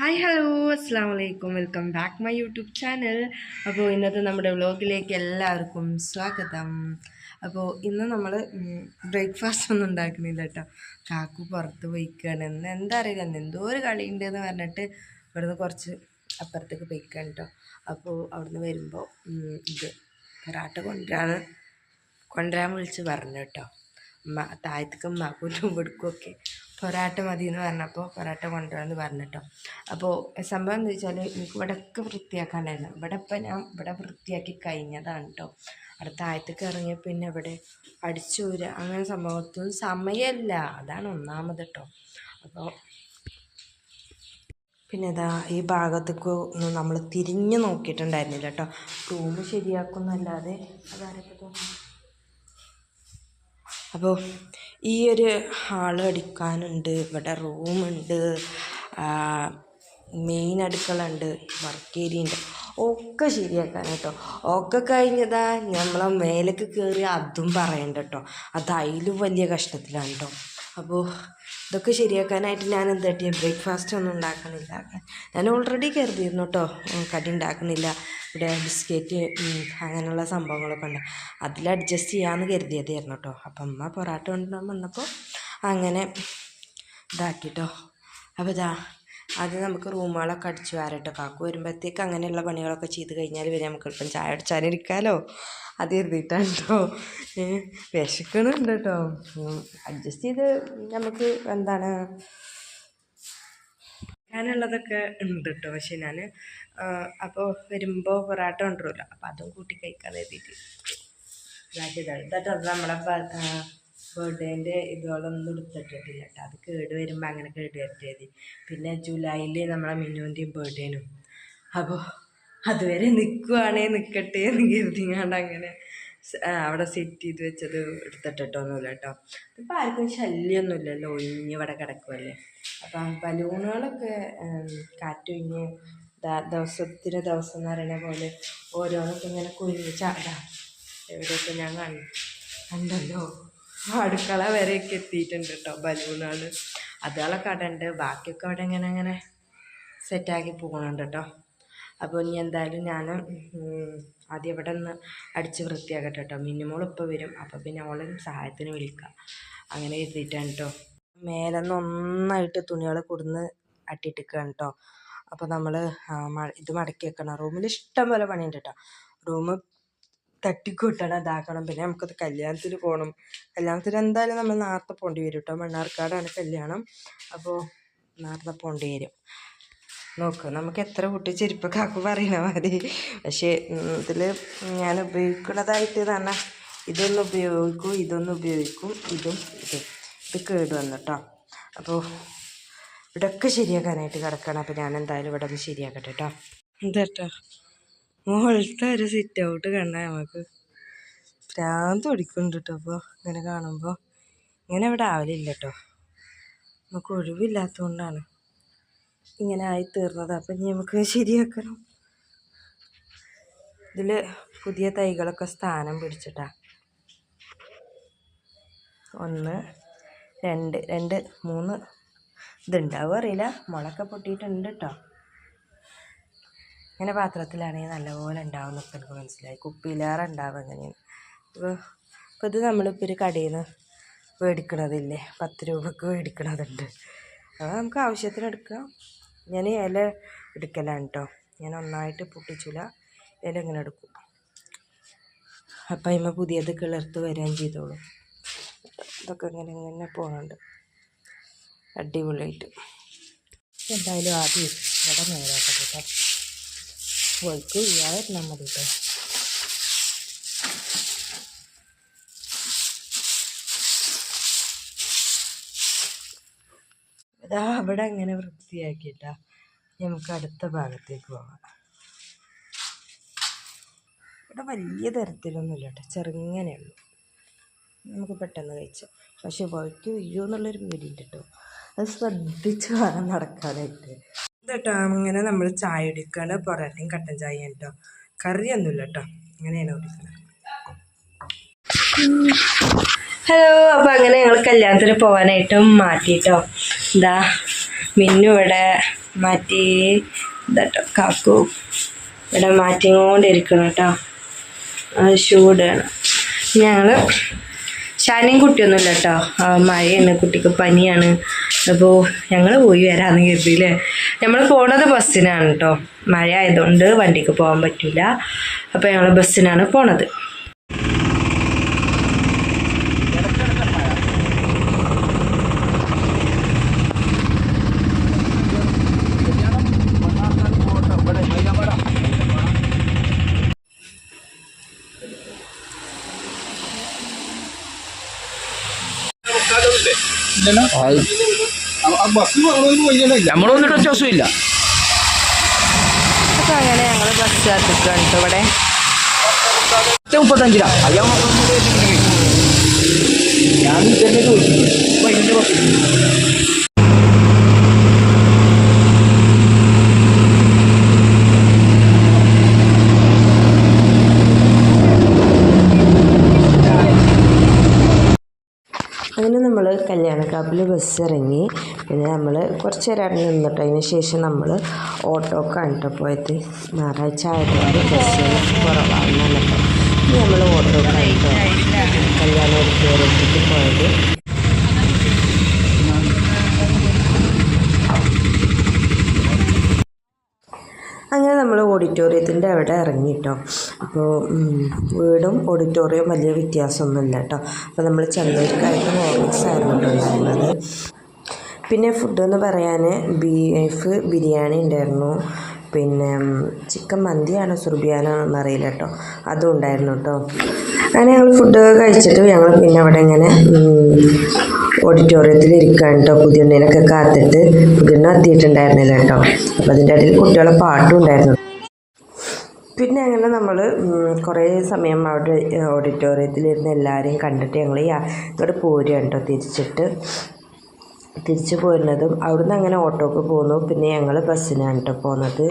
Hi hello അസ്സാം വലൈക്കും welcome back my YouTube channel അപ്പോൾ ഇന്നത്തെ നമ്മുടെ വ്ലോഗിലേക്ക് എല്ലാവർക്കും സ്വാഗതം. അപ്പോൾ ഇന്ന് നമ്മൾ ബ്രേക്ക്ഫാസ്റ്റ് ഒന്നും ഉണ്ടാക്കുന്നില്ല കേട്ടോ കാക്കു പുറത്ത് പോയിക്കാണ്. എന്ന് എന്താ അറിയില്ല. ഇന്ന് എന്തോ ഒരു കളി ഉണ്ട് എന്ന് പറഞ്ഞിട്ട് ഇവിടുന്ന് കുറച്ച് അപ്പുറത്തേക്ക് പോയിക്കാണ് കേട്ടോ അപ്പോൾ അവിടുന്ന് വരുമ്പോൾ ഇത് പൊറാട്ട കൊണ്ടുവരാന്ന് കൊണ്ടുവരാൻ വിളിച്ച് പറഞ്ഞു കേട്ടോ താഴത്തേക്കും ഉമ്മാക്കും ഇവിടേക്കുമൊക്കെ പൊറാട്ട മതി എന്ന് പറഞ്ഞപ്പോൾ പൊറാട്ട കൊണ്ടുവരാമെന്ന് പറഞ്ഞിട്ടോ. അപ്പോൾ സംഭവം എന്താ വെച്ചാൽ എനിക്ക് ഇവിടെയൊക്കെ വൃത്തിയാക്കാണ്ടായിരുന്നു. ഇവിടെ ഇപ്പം ഞാൻ ഇവിടെ വൃത്തിയാക്കി കഴിഞ്ഞതാണ് കേട്ടോ അടുത്ത ആയത്തേക്ക് ഇറങ്ങിയ പിന്നെ ഇവിടെ അടിച്ചൂര അങ്ങനെ സംഭവത്തൊന്നും സമയമല്ല അതാണ് ഒന്നാമത് കേട്ടോ അപ്പോൾ പിന്നെ ഇതാ ഈ ഭാഗത്തേക്ക് ഒന്നും നമ്മൾ തിരിഞ്ഞു നോക്കിയിട്ടുണ്ടായിരുന്നില്ല കേട്ടോ റൂം ശരിയാക്കുന്നല്ലാതെ അതാരൊക്കെ തോന്നുന്നു? അപ്പോൾ ഈ ഒരു ഹാൾ അടിക്കാനുണ്ട് ഇവിടെ റൂമുണ്ട്. മെയിൻ അടുക്കള ഉണ്ട് വർക്ക് ഏരിയ ഉണ്ട്. ഒക്കെ ശരിയാക്കാൻ കേട്ടോ. ഒക്കെ കഴിഞ്ഞതാ നമ്മളെ മേലേക്ക് കയറി അതും പറയണ്ട കേട്ടോ. അത് അതിലും വലിയ കഷ്ടത്തിലാണ് കേട്ടോ. അപ്പോൾ ഇതൊക്കെ ശരിയാക്കാനായിട്ട് ഞാൻ എന്താ പറ്റിയ ബ്രേക്ക്ഫാസ്റ്റ് ഒന്നും ഉണ്ടാക്കണില്ല. ഞാൻ ഓൾറെഡി കരുതിയിരുന്നു കേട്ടോ കടി ഉണ്ടാക്കണില്ല. ഇവിടെ ബിസ്ക്കറ്റ് അങ്ങനെയുള്ള സംഭവങ്ങളൊക്കെ ഉണ്ട്. അതിൽ അഡ്ജസ്റ്റ് ചെയ്യാമെന്ന് കരുതിയതായിരുന്നു കേട്ടോ അപ്പം അമ്മ പൊറാട്ട കൊണ്ടുവന്നപ്പോൾ വന്നപ്പോൾ അങ്ങനെ ഇതാക്കിട്ടോ അപ്പോൾ ഇതാ ആദ്യം നമുക്ക് റൂമുകളൊക്കെ അടിച്ച് വാരട്ടെ. കാക്കു വരുമ്പോഴത്തേക്ക് അങ്ങനെയുള്ള പണികളൊക്കെ ചെയ്ത് കഴിഞ്ഞാൽ പിന്നെ നമുക്ക് എളുപ്പം ചായ അടിച്ചാനിരിക്കാമല്ലോ അത് കരുതിയിട്ടാണ് കേട്ടോ വിശക്കണുണ്ട് കേട്ടോ അഡ്ജസ്റ്റ് ചെയ്ത് നമുക്ക് എന്താണ്? ഞാനുള്ളതൊക്കെ ഉണ്ട് കേട്ടോ പക്ഷെ ഞാൻ അപ്പോൾ വരുമ്പോൾ പൊറാട്ട കൊണ്ടുവരുമല്ലോ അപ്പോൾ അതും കൂട്ടി കഴിക്കാൻ എഴുതിയിട്ട് ഇതാക്കിയതാണ്. ഇതാട്ടോ അത് നമ്മളെ ബർത്ത്ഡേന്റെ ഇതുകളൊന്നും എടുത്തിട്ടില്ല കേട്ടോ അത് കേട് വരുമ്പോൾ അങ്ങനെ കേട് വരട്ടേതി പിന്നെ ജൂലൈയിൽ നമ്മളെ മിന്നുവിന്റെയും ബർത്ത്ഡേനും അപ്പോൾ അതുവരെ നിൽക്കുവാണേ നിൽക്കട്ടെ എന്ന് കരുതിങ്ങാണ്ട് അങ്ങനെ അവിടെ സെറ്റ് ചെയ്ത് വെച്ചത് എടുത്തിട്ടിട്ടൊന്നുമില്ല കേട്ടോ ഇപ്പം ആർക്കും ശല്യമൊന്നുമില്ലല്ലോ ഒഴിഞ്ഞ് ഇവിടെ കിടക്കുമല്ലേ അപ്പം ബലൂണുകളൊക്കെ കാറ്റു കാറ്റൊഴിഞ്ഞ് ദിവസത്തിന് ദിവസം എന്ന് പറയുന്ന പോലെ ഓരോന്നൊക്കെ ഇങ്ങനെ കുഞ്ഞ് ചാടാം എവിടെയൊക്കെ ഞാൻ കണ്ടു കണ്ടല്ലോ. അടുക്കള വരെയൊക്കെ എത്തിയിട്ടുണ്ട് കേട്ടോ ബലൂണാണ്. അതുകളൊക്കെ അവിടെ ഉണ്ട്. ബാക്കിയൊക്കെ അവിടെ ഇങ്ങനെ അങ്ങനെ സെറ്റാക്കി പോകുന്നുണ്ട് കേട്ടോ അപ്പോൾ ഇനി എന്തായാലും ഞാൻ ആദ്യം ഇവിടെ നിന്ന് അടിച്ച് വൃത്തിയാക്കട്ടെ കേട്ടോ മിനിമോൾ ഇപ്പോൾ വരും. അപ്പോൾ പിന്നെ അവളെ സഹായത്തിന് വിളിക്കാം. അങ്ങനെ എഴുതിയിട്ടാണ് കേട്ടോ മേലെ നന്നായിട്ട് തുണികൾ കൊടുന്ന് അട്ടിട്ടിക്കുകയാണ് കേട്ടോ അപ്പോൾ നമ്മൾ ഇത് മടക്കി വെക്കണം. റൂമിൽ ഇഷ്ടം പോലെ പണിയുണ്ട് കേട്ടോ റൂം തട്ടിക്കൂട്ടണം ഇതാക്കണം. പിന്നെ നമുക്കത് കല്യാണത്തിന് പോകണം കല്യാണത്തിന് എന്തായാലും നമ്മൾ നേരത്തെ പോകേണ്ടി വരും കേട്ടോ മണ്ണാർക്കാടാണ് കല്യാണം. അപ്പോൾ നേരത്തെ പോകേണ്ടി വരും. നോക്ക് നമുക്ക് എത്ര കുട്ടി ചെരുപ്പ് കാക്കു പറയണ മതി പക്ഷേ ഇതിൽ ഞാൻ ഉപയോഗിക്കുന്നതായിട്ട് തന്നെ ഇതൊന്ന് ഉപയോഗിക്കും ഇതൊന്ന് ഉപയോഗിക്കും ഇതും ഇതും. ഇത് കേട് വന്നു കേട്ടോ അപ്പോൾ ഇവിടെയൊക്കെ ശരിയാക്കാനായിട്ട് കിടക്കണം. അപ്പോൾ ഞാൻ എന്തായാലും ഇവിടെ ഒന്ന് ശരിയാക്കട്ടെ കേട്ടോ എന്താ മുകളിലത്തെ ഒരു സിറ്റ് ഔട്ട് കണ്ടാൽ നമുക്ക് ഭ്രാന്ത് പിടിക്കുന്നുണ്ട് കേട്ടോ അപ്പോൾ ഇങ്ങനെ കാണുമ്പോൾ ഇങ്ങനെ ഇവിടെ ആവലില്ല കേട്ടോ നമുക്ക് ഒഴിവില്ലാത്തതുകൊണ്ടാണ് ഇങ്ങനെ ആയി തീർന്നത്. അപ്പം ഇനി നമുക്ക് ശരിയാക്കണം. ഇതിൽ പുതിയ തൈകളൊക്കെ സ്ഥാനം പിടിച്ചിട്ടാ. ഒന്ന് രണ്ട് രണ്ട് മൂന്ന്. ഇതുണ്ടാവും അറിയില്ല. മുളക്കെ പൊട്ടിയിട്ടുണ്ട് കേട്ടോ ഇങ്ങനെ പാത്രത്തിലാണെങ്കിൽ നല്ലപോലെ ഉണ്ടാവും എന്നൊക്കെ എനിക്ക് മനസ്സിലായി. കുപ്പിയിലേറെ ഉണ്ടാവും എങ്ങനെയാണ് ഇപ്പോൾ ഇപ്പോൾ ഇത് നമ്മളിപ്പോൾ ഒരു കടയിൽ നിന്ന് മേടിക്കണതില്ലേ? പത്ത് രൂപക്ക് മേടിക്കണതുണ്ട്. അത് നമുക്ക് ആവശ്യത്തിന് എടുക്കാം. ഞാൻ ഇല എടുക്കലാണ് കേട്ടോ ഞാൻ ഒന്നായിട്ട് പൊട്ടിച്ചില്ല ഇല ഇങ്ങനെ എടുക്കും. അപ്പം അതിമ്മ പുതിയത് കിളർത്ത് വരികയും ചെയ്തോളൂ. ഇതൊക്കെ ഇങ്ങനെ ഇങ്ങനെ പോകുന്നുണ്ട് അടിപൊളിയായിട്ട്. എന്തായാലും ആദ്യം ഇവിടെ നേരാക്കട്ടെ കേട്ടോ വഴുക്ക് ഇയാളെല്ലാം മതി കേട്ടോ ഇതാ അവിടെ അങ്ങനെ വൃത്തിയാക്കിയിട്ടാ നമുക്ക് അടുത്ത ഭാഗത്തേക്ക് പോകാം ഇവിടെ വലിയ തരത്തിലൊന്നുമില്ല കേട്ടോ ചെറുങ്ങനെ ഉള്ളൂ. നമുക്ക് പെട്ടെന്ന് കഴിച്ചാൽ പക്ഷെ വഴിക്ക് വീഴുമോ എന്നുള്ളൊരു പേടിയുണ്ട് കേട്ടോ അത് ശ്രദ്ധിച്ച് വേണം നടക്കാനായിട്ട്. കേട്ടോ അങ്ങനെ നമ്മൾ ചായ കുടിക്കുകയാണ് പൊറോട്ടയും കട്ടൻ ചായയും കേട്ടോ. കറിയൊന്നുമില്ല കേട്ടോ. അങ്ങനെയാണ് കുടിക്കുന്നത്. ഹലോ അപ്പോൾ അങ്ങനെ ഞങ്ങൾ കല്യാണത്തിന് പോകാനായിട്ടും മാറ്റിട്ടോ. എന്താ മിന്നു ഇവിടെ മാറ്റി ഇതാട്ടോ കാക്കു ഇവിടെ മാറ്റിക്കൊണ്ടിരിക്കണം കേട്ടോ ചൂടാണ്. ഞങ്ങൾ ശാനിയും കുട്ടിയൊന്നുമില്ല കേട്ടോ. മഴയാണ് കുട്ടിക്ക് പനിയാണ്. അപ്പോൾ ഞങ്ങൾ പോയി വരാമെന്ന് കരുതിയില്ലേ. നമ്മൾ പോണത് ബസ്സിനാണ് കേട്ടോ. മഴ ആയതുകൊണ്ട് വണ്ടിക്ക് പോകാൻ പറ്റില്ല അപ്പോൾ ഞങ്ങൾ ബസ്സിനാണ് പോണത്. നമ്മളൊന്നും ഒറ്റ ഇല്ല. അപ്പോൾ അങ്ങനെ ഞങ്ങൾ ബസ് കാത്തിക്കാണ് കേട്ടോ ഇവിടെ. മുപ്പത്തഞ്ചിലാ. അയ്യാ ഞാൻ തന്നെ ചോദിച്ചു വൈകിട്ട് ബസ് അങ്ങനെ നമ്മൾ കല്യാണക്കാപ്പിൽ ബസ് ഇറങ്ങി പിന്നെ നമ്മൾ കുറച്ച് നേരം അവിടെ നിന്നിട്ട് അതിന് ശേഷം നമ്മൾ ഓട്ടോക്കാണ് കേട്ടോ പോയത്. ഞായറാഴ്ച ആയതുകൊണ്ട് ബസ്സുകൾ കുറവാണ് നല്ലപ്പോൾ നമ്മൾ ഓട്ടോക്കായിട്ടോ കല്യാണ ഓഡിറ്റോറിയത്തിലേക്ക് പോയത് അങ്ങനെ നമ്മൾ ഓഡിറ്റോറിയത്തിന്റെ അവിടെ ഇറങ്ങിട്ടോ. അപ്പോൾ വീടും ഓഡിറ്റോറിയം വലിയ വ്യത്യാസമൊന്നുമില്ല കേട്ടോ. അപ്പോൾ നമ്മൾ ചെന്നൈക്കായിട്ട് ഹോർലിക്സ് ആയിരുന്നു ഉണ്ടായിരുന്നത്. പിന്നെ ഫുഡ് എന്ന് പറയാൻ ബീഫ് ബിരിയാണി ഉണ്ടായിരുന്നു. പിന്നെ ചിക്കൻ മന്തിയാണോ സുർബിയാനോ എന്നറിയില്ല കേട്ടോ. അതും ഉണ്ടായിരുന്നു കേട്ടോ. അങ്ങനെ ഞങ്ങൾ ഫുഡ് കഴിച്ചിട്ട് ഞങ്ങൾ പിന്നെ അവിടെ ഇങ്ങനെ ഓഡിറ്റോറിയത്തിൽ ഇരിക്കാൻ കേട്ടോ. പുതിയണ്ണിനൊക്കെ കാത്തിട്ട്. പുതിയ എത്തിയിട്ടുണ്ടായിരുന്നില്ല കേട്ടോ. അപ്പോൾ അതിന്റെ ഇടയിൽ കുട്ടികളെ പാട്ടും ഉണ്ടായിരുന്നു. പിന്നെ അങ്ങനെ നമ്മൾ കുറേ സമയം അവിടെ ഓഡിറ്റോറിയത്തിലിരുന്ന് എല്ലാവരെയും കണ്ടിട്ട് ഞങ്ങൾ ഇങ്ങോട്ട് പോരുകയാണ് കേട്ടോ തിരിച്ചിട്ട്. തിരിച്ചു പോരുന്നതും അവിടുന്ന് അങ്ങനെ ഓട്ടോക്ക് പോന്നു. പിന്നെ ഞങ്ങൾ ബസ്സിനാണ് കേട്ടോ പോകുന്നത്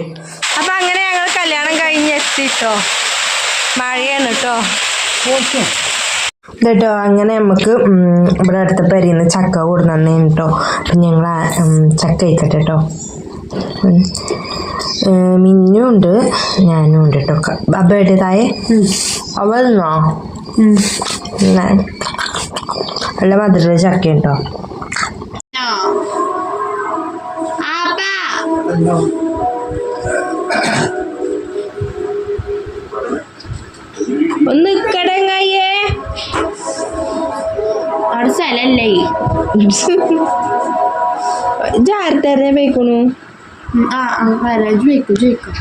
അപ്പം അങ്ങനെ ഞങ്ങൾ കല്യാണം കഴിഞ്ഞ് എത്തിട്ടോ മഴയാണ് കേട്ടോ കേട്ടോ അങ്ങനെ നമുക്ക് ഇവിടെ അടുത്ത പരിന്ന് ചക്ക കൊടുന്നേ കേട്ടോ അപ്പം ഞങ്ങൾ ചക്ക കഴിക്കട്ടെ കേട്ടോ മിന്നും ഉണ്ട്. ഞാനും ഉണ്ട് കേട്ടോ അബയുടെ തായെ? അവ തിന്നോ എന്നാ. നല്ല മധുര ചക്ക കേട്ടോ ഒന്ന് കടങ്ങയ്യേ അവിടെ സ്ഥലല്ലേ? ജാരത്തന്നെ പോയിക്കണു? ആ വരാ. ചോദിക്കും ചോദിക്കും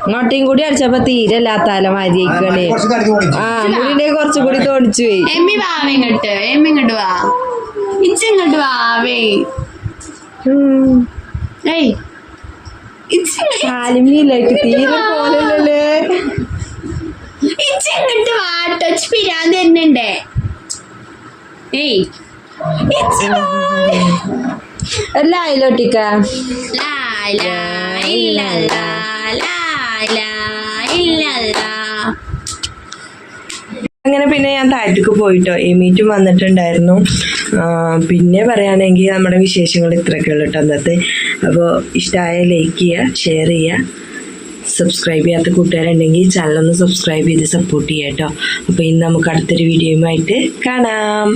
ഇങ്ങോട്ടേയും കൂടി അടിച്ചപ്പോ തീരെ ഇല്ലാത്താല മതിയേക്കണേ ആ മുടിനെ കുറച്ചും കൂടി തോണിച്ചു പോയി. എമ്മി വാവ ഇങ്ങോട്ട്. എമ്മി ഇങ്ങോട്ട് വാ. ഇച്ച ഇങ്ങോട്ട് വാവേ ഏയ്. കാലിമിയിലേക്ക് തീരെ പോലല്ലേ പിരാന്ത് തന്നെണ്ടേ ഏയ്. അല്ല ലാ ലാ ഇല്ല ലാ ലാ ലാ ഇല്ല ലാ. അങ്ങനെ പിന്നെ ഞാൻ താഴത്തേക്ക് പോയിട്ടോ. എമീറ്റും വന്നിട്ടുണ്ടായിരുന്നു. പിന്നെ പറയുകയാണെങ്കിൽ നമ്മുടെ വിശേഷങ്ങൾ ഇത്രയൊക്കെ ഉള്ളു കേട്ടോ അന്നത്തെ. അപ്പോൾ ഇഷ്ടമായ ലൈക്ക് ചെയ്യുക ഷെയർ ചെയ്യുക സബ്സ്ക്രൈബ് ചെയ്യാത്ത കൂട്ടുകാരുണ്ടെങ്കിൽ ചാനലൊന്ന് സബ്സ്ക്രൈബ് ചെയ്ത് സപ്പോർട്ട് ചെയ്യാം കേട്ടോ അപ്പോൾ ഇന്ന് നമുക്ക് അടുത്തൊരു വീഡിയോയുമായിട്ട് കാണാം.